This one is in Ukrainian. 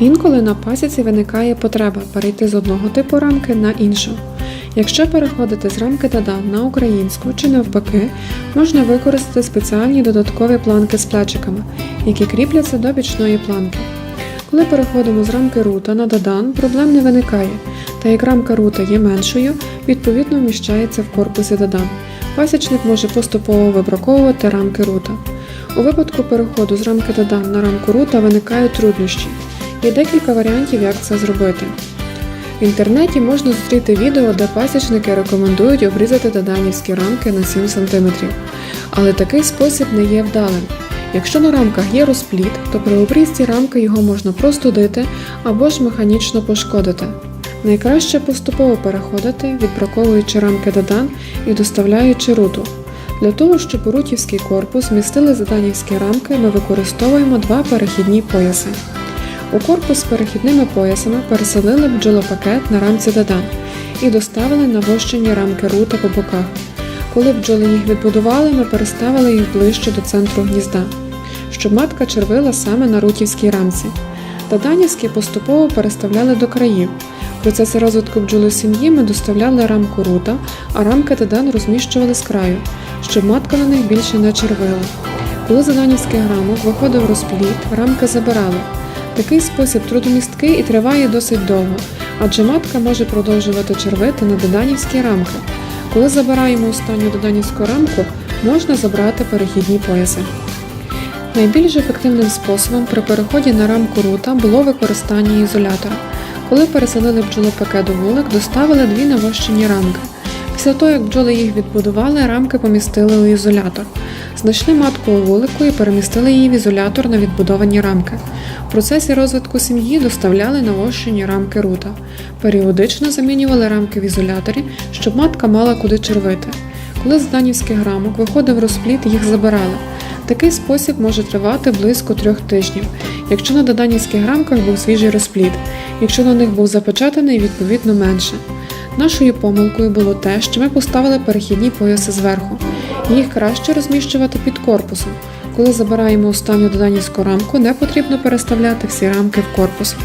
Інколи на пасіці виникає потреба перейти з одного типу рамки на іншу. Якщо переходити з рамки Дадан на українську чи навпаки, можна використати спеціальні додаткові планки з плечиками, які кріпляться до бічної планки. Коли переходимо з рамки рута на Дадан, проблем не виникає, та як рамка рута є меншою, відповідно вміщається в корпусі Дадан. Пасічник може поступово вибраковувати рамки рута. У випадку переходу з рамки Дадан на рамку рута виникають труднощі. Є декілька варіантів, як це зробити. В інтернеті можна зустріти відео, де пасічники рекомендують обрізати даданівські рамки на 7 см. Але такий спосіб не є вдалим. Якщо на рамках є розпліт, то при обрізці рамки його можна простудити або ж механічно пошкодити. Найкраще поступово переходити, відбраковуючи рамки дадан і доставляючи руту. Для того, щоб у рутівський корпус змістили заданівські рамки, ми використовуємо два перехідні пояси. У корпус з перехідними поясами переселили бджолопакет на рамці Дадан і доставили навощені рамки рута по боках. Коли бджоли їх відбудували, ми переставили їх ближче до центру гнізда, щоб матка червила саме на рутівській рамці. Даданівські поступово переставляли до країв. В процесі розвитку бджолосім'ї ми доставляли рамку рута, а рамки Дадан розміщували з краю, щоб матка на них більше не червила. Коли з заданівських рамок виходив розпліт, рамки забирали. Такий спосіб трудомісткий і триває досить довго, адже матка може продовжувати червити на доданівські рамки. Коли забираємо останню доданівську рамку, можна забрати перехідні пояси. Найбільш ефективним способом при переході на рамку рута було використання ізолятора. Коли переселили бджолопакет у вулик, доставили дві навощені рамки. Після того, як бджоли їх відбудували, рамки помістили у ізолятор. Знайшли матку у вулику і перемістили її в ізолятор на відбудовані рамки. В процесі розвитку сім'ї доставляли навощені рамки рута. Періодично замінювали рамки в ізоляторі, щоб матка мала куди червити. Коли з данівських рамок виходив розпліт, їх забирали. Такий спосіб може тривати близько трьох тижнів, якщо на доданівських рамках був свіжий розпліт, якщо на них був запечатаний, відповідно менше. Нашою помилкою було те, що ми поставили перехідні пояси зверху. Їх краще розміщувати під корпусом. Коли забираємо останню доданівську рамку, не потрібно переставляти всі рамки в корпус.